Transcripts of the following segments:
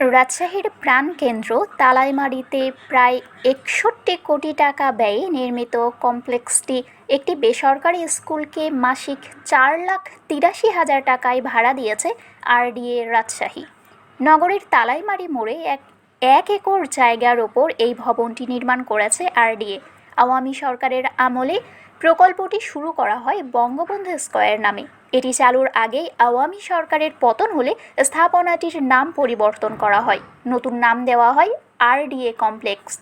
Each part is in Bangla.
রাজশাহীর প্রাণকেন্দ্র তালাইমারিতে প্রায় একষট্টি কোটি টাকা ব্যয়ে নির্মিত কমপ্লেক্সটি একটি বেসরকারি স্কুলকে মাসিক চার লাখ তিরাশি হাজার টাকায় ভাড়া দিয়েছে আরডিএ রাজশাহী। নগরীর তালাইমারি মোড়ে এক এক একর জায়গার ওপর এই ভবনটি নির্মাণ করেছে আরডিএ। আওয়ামী সরকারের আমলে প্রকল্পটি শুরু করা হয় বঙ্গবন্ধু স্কয়ার নামে। এটি চালুর আগেই আওয়ামী সরকারের পতন হলে স্থাপনাটির নাম পরিবর্তন করা হয়। নতুন নাম দেওয়া হয় আরডিএ কমপ্লেক্স।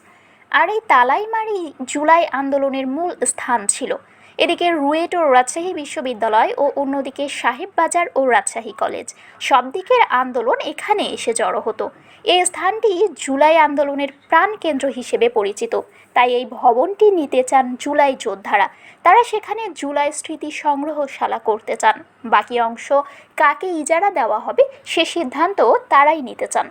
আর এই তালাইমারি জুলাই আন্দোলনের মূল স্থান ছিল। এদিকে রুয়েট ও রাজশাহী বিশ্ববিদ্যালয় ও অন্যদিকে সাহেববাজার ও রাজশাহী কলেজ। সব দিকের আন্দোলন এখানে এসে জড়ো হতো। এই স্থানটি জুলাই আন্দোলনের প্রাণকেন্দ্র হিসেবে পরিচিত। তাই এই ভবনটি নিতে চান জুলাই যোদ্ধারা। তারা সেখানে জুলাই স্মৃতি সংগ্রহশালা করতে চান। বাকি অংশ কাকে ইজারা দেওয়া হবে সে সিদ্ধান্ত তারাই নিতে চান।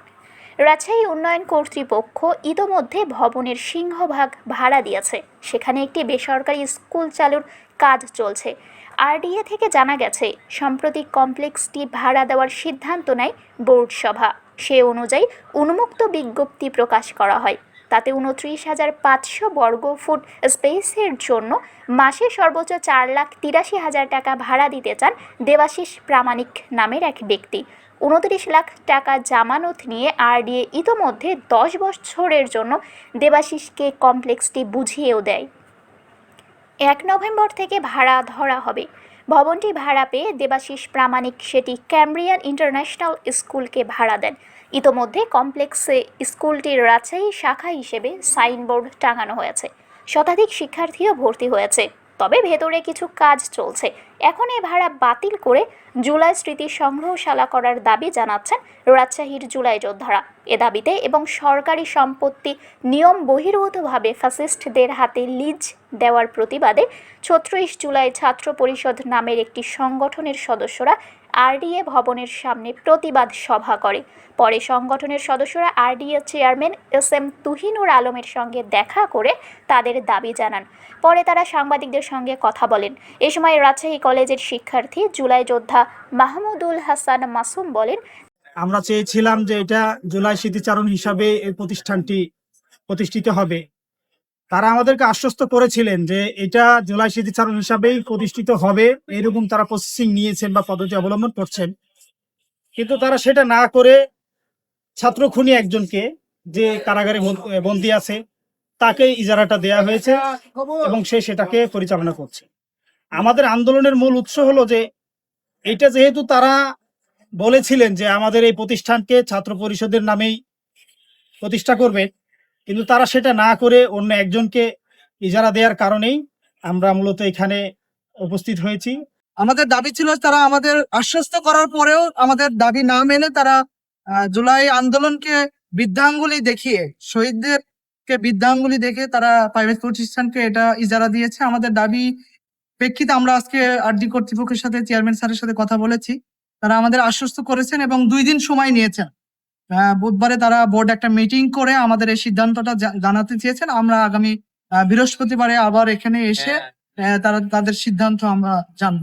রাজশাহী উন্নয়ন কর্তৃপক্ষ ইতোমধ্যে ভবনের সিংহভাগ ভাড়া দিয়েছে। সেখানে একটি বেসরকারি স্কুল চালুর কাজ চলছে। আরডিএ থেকে জানা গেছে সম্প্রতি কমপ্লেক্সটি ভাড়া দেওয়ার সিদ্ধান্ত নেয় বোর্ড সভা। সে অনুযায়ী, উন্মুক্ত বিজ্ঞপ্তি প্রকাশ করা হয়। তাতে উনত্রিশ হাজার পাঁচশো বর্গ ফুট স্পেসের জন্য মাসে সর্বোচ্চ চার লাখ তিরাশি হাজার টাকা ভাড়া দিতে চান দেবাশিস প্রামাণিক নামের এক ব্যক্তি। উনত্রিশ লাখ টাকা জামানত নিয়ে আরডিএ ইতোমধ্যে দশ বছরের জন্য দেবাশিসকে কমপ্লেক্সটি বুঝিয়েও দেয়। এক নভেম্বর থেকে ভাড়া ধরা হবে। ভবনটি ভাড়া পেয়ে দেবাশিস প্রামাণিক সেটি ক্যামব্রিয়ান ইন্টারন্যাশনাল স্কুলকে ভাড়া দেন। ইতোমধ্যে কমপ্লেক্সে স্কুলটির রাজশাহী শাখা হিসেবে সাইনবোর্ড টাঙানো হয়েছে। শতাধিক শিক্ষার্থীও ভর্তি হয়েছে। তবে ভেতরে কিছু কাজ চলছে। এখন এ ভাড়া বাতিল করে জুলাই স্মৃতি সংগ্রহশালা করার দাবি জানাচ্ছেন রাজশাহীর জুলাই যোদ্ধারা। এ দাবিতে এবং সরকারি সম্পত্তি নিয়ম বহির্ভূতভাবে ফ্যাসিস্টদের হাতে লিজ দেওয়ার প্রতিবাদে ছত্রিশ জুলাই ছাত্র পরিষদ নামের একটি সংগঠনের সদস্যরা আরডিএ ভবনের সামনে প্রতিবাদ সভা করে। পরে সংগঠনের সদস্যরা RDA chairman S M Tuhinur আলমের সঙ্গে দেখা করে তাদের দাবি জানান। পরে তারা সাংবাদিকদের সঙ্গে কথা বলেন। এ সময় রাজশাহী কলেজের শিক্ষার্থী জুলাই যোদ্ধা মাহমুদুল হাসান মাসুম বলেন, আমরা চেয়েছিলাম যে এটা জুলাই স্মৃতিচারণ হিসাবে এই প্রতিষ্ঠানটি প্রতিষ্ঠিত হবে। তারা আমাদেরকে আশ্বস্ত করেছিলেন যে এটা জুলাই স্মৃতিচারণ হিসাবেই প্রতিষ্ঠিত হবে, এরকম তারা প্রসেসিং নিয়েছেন বা পদ্ধতি অবলম্বন করছেন। কিন্তু তারা সেটা না করে ছাত্র খুনি একজনকে যে কারাগারে বন- বন্দী আছে, তাকে ইজারাটা দেয়া হয়েছে এবং সে সেটাকে পরিচালনা করছে। আমাদের আন্দোলনের মূল উৎস হলো যে এটা যেহেতু তারা বলেছিলেন যে আমাদের এই প্রতিষ্ঠানকে ছাত্র পরিষদের নামেই প্রতিষ্ঠা করবে কিন্তু তারা সেটা না করে অন্য একজনকে ইজারা দেওয়ার কারণেই আমরা মূলত এখানে উপস্থিত হয়েছি। আমাদের দাবি ছিল তারা আমাদের আশ্বস্ত করার পরেও আমাদের দাবি না মেনে তারা জুলাই আন্দোলনকে বৃদ্ধাঙ্গুলি দেখিয়ে, শহীদদেরকে বৃদ্ধাঙ্গুলি দেখে তারা প্রাইভেট প্রতিষ্ঠানকে এটা ইজারা দিয়েছে। আমাদের দাবি প্রেক্ষিতে আমরা আজকে আরডি কর্তৃপক্ষের সাথে চেয়ারম্যান স্যারের সাথে কথা বলেছি। তারা আমাদের আশ্বস্ত করেছেন এবং দুই দিন সময় নিয়েছেন। বুধবারে তারা বোর্ড একটা মিটিং করে আমাদের এই সিদ্ধান্তটা জানাতে চেয়েছেন। আমরা আগামী বৃহস্পতিবারে আবার এখানে এসে তারা তাদের সিদ্ধান্ত আমরা জান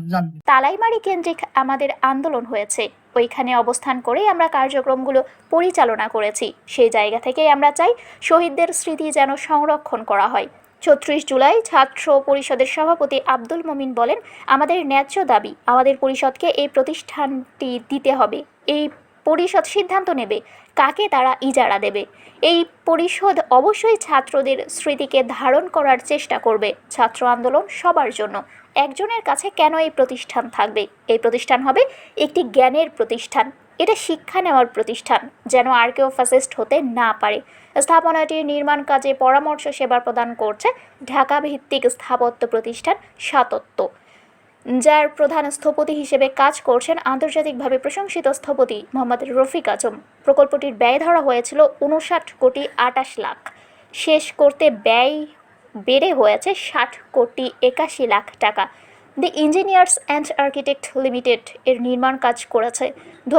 তালাইমারি কেন্দ্রিক আমাদের আন্দোলন হয়েছে। ওইখানে অবস্থান করে আমরা কার্যক্রমগুলো পরিচালনা করেছি। সেই জায়গা থেকেই আমরা চাই শহীদদের স্মৃতি যেন সংরক্ষণ করা হয়। ছত্রিশ জুলাই ছাত্র পরিষদের সভাপতি আব্দুল মমিন বলেন আমাদের ন্যায্য দাবি আমাদের পরিষদকে এই প্রতিষ্ঠানটি দিতে হবে। এই পরিষদ সিদ্ধান্ত নেবে, কাকে তারা ইজারা দেবে। এই পরিষদ অবশ্যই ছাত্রদের স্মৃতিকে ধারণ করার চেষ্টা করবে। ছাত্র আন্দোলন সবার জন্য। একজনের কাছে কেন এই প্রতিষ্ঠান থাকবে? এই প্রতিষ্ঠান হবে একটি জ্ঞানের প্রতিষ্ঠান। এটা শিক্ষা নেওয়ার প্রতিষ্ঠান, যেন আর কেউ ফ্যাসিস্ট হতে না পারে। স্থাপনাটির নির্মাণ কাজে পরামর্শ সেবা প্রদান করছে ঢাকা ভিত্তিক স্থাপত্য প্রতিষ্ঠান সাতত্য। যার প্রধান স্থপতি হিসেবে কাজ করছেন আন্তর্জাতিকভাবে প্রশংসিত স্থপতি মোহাম্মদ রফিক আজম। প্রকল্পটির ব্যয় ধরা হয়েছিল উনষাট কোটি আটাশ লাখ। শেষ করতে ব্যয় বেড়ে হয়েছে ষাট কোটি একাশি লাখ টাকা। The engineers and architect limited এর নির্মাণ কাজ করেছে। দু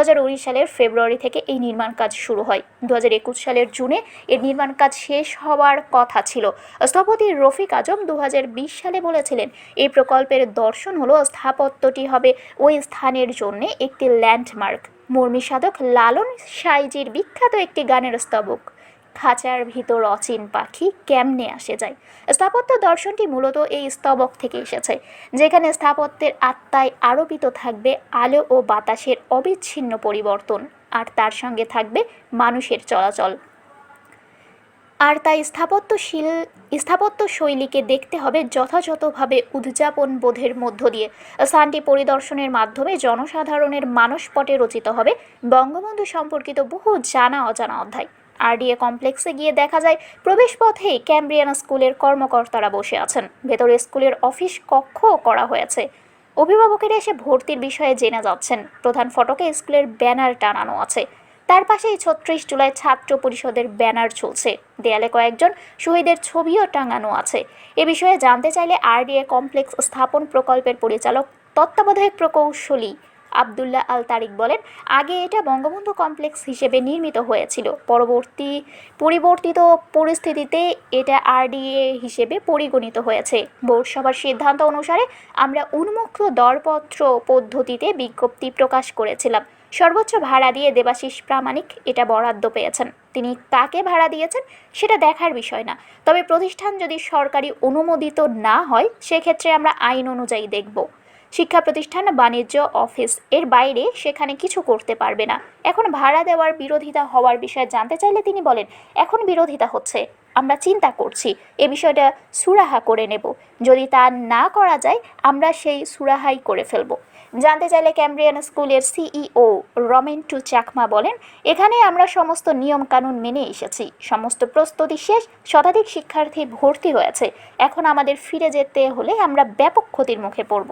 সালের ফেব্রুয়ারি থেকে এই নির্মাণ কাজ শুরু হয়। দু হাজার একুশ সালের জুনে এর নির্মাণ কাজ শেষ হওয়ার কথা ছিল। স্থপতি রফিক আজম দু হাজার বিশ সালে বলেছিলেন, এই প্রকল্পের দর্শন হলো স্থাপত্যটি হবে ওই স্থানের জন্য একটি ল্যান্ডমার্ক। মর্মী সাধক লালন সাইজির বিখ্যাত একটি গানের স্তবক। খাঁচার ভিতর অচিন পাখি কেমনে আসে যায়? স্থাপত্য দর্শনটি মূলত এই স্তবক থেকে এসেছে, যেখানে স্থাপত্যের আত্মায় আরোপিত থাকবে আলো ও বাতাসের অবিচ্ছিন্ন পরিবর্তন, আর তার সঙ্গে থাকবে মানুষের চলাচল। আর তাই স্থাপত্যশীল, স্থাপত্য শৈলীকে দেখতে হবে যথাযথভাবে উদযাপন বোধের মধ্য দিয়ে। স্থানটি পরিদর্শনের মাধ্যমে জনসাধারণের মানসপটে রচিত হবে বঙ্গবন্ধু সম্পর্কিত বহু জানা অজানা অধ্যায়। আরডিএ কমপ্লেক্সে গিয়ে দেখা যায় প্রবেশপথেই ক্যাম্ব্রিয়ানা স্কুলের কর্মকর্তারা বসে আছেন। ভেতরে স্কুলের অফিস কক্ষও করা হয়েছে। অভিভাবকেরা এসে ভর্তির বিষয়ে জেনে যাচ্ছেন। প্রধান ফটকে স্কুলের ব্যানার টানানো আছে। তার পাশেই ছত্রিশ জুলাই ছাত্র পরিষদের ব্যানার ঝুলছে। দেয়ালে কয়েকজন শহীদের ছবিও টাঙানো আছে। এ বিষয়ে জানতে চাইলে আরডিএ কমপ্লেক্স স্থাপন প্রকল্পের পরিচালক তত্ত্বাবধায়ক প্রকৌশলী আবদুল্লাহ আল তারিক বলেন, আগে এটা বঙ্গবন্ধু কমপ্লেক্স হিসেবে নির্মিত হয়েছিল। পরবর্তী, পরিবর্তিত পরিস্থিতিতে এটা আরডিএ হিসেবে পরিগণিত হয়েছে। বোর্ড সভার সিদ্ধান্ত অনুসারে আমরা উন্মুক্ত দরপত্র পদ্ধতিতে বিজ্ঞপ্তি প্রকাশ করেছিলাম। সর্বোচ্চ ভাড়া দিয়ে দেবাশিস প্রামাণিক এটা বরাদ্দ পেয়েছেন। তিনি কাকে ভাড়া দিয়েছেন সেটা দেখার বিষয় না। তবে প্রতিষ্ঠান যদি সরকারি অনুমোদিত না হয়, সেক্ষেত্রে আমরা আইন অনুযায়ী দেখব। শিক্ষা প্রতিষ্ঠান বাণিজ্য অফিস এর বাইরে সেখানে কিছু করতে পারবে না। এখন ভাড়া দেওয়ার বিরোধিতা হওয়ার বিষয়ে জানতে চাইলে তিনি বলেন, এখন বিরোধিতা হচ্ছে, আমরা চিন্তা করছি, এ বিষয়টা সুরাহা করে নেব। যদি তা না করা যায়, আমরা সেই সুরাহাই করে ফেলব। জানতে চাইলে ক্যাম্ব্রিয়ান স্কুলের সিইও রমেন টু চাকমা বলেন, এখানে আমরা সমস্ত নিয়ম কানুন মেনে এসেছি। সমস্ত প্রস্তুতি শেষ, শতাধিক শিক্ষার্থী ভর্তি হয়েছে। এখন আমাদের ফিরে যেতে হলে আমরা ব্যাপক ক্ষতির মুখে পড়ব।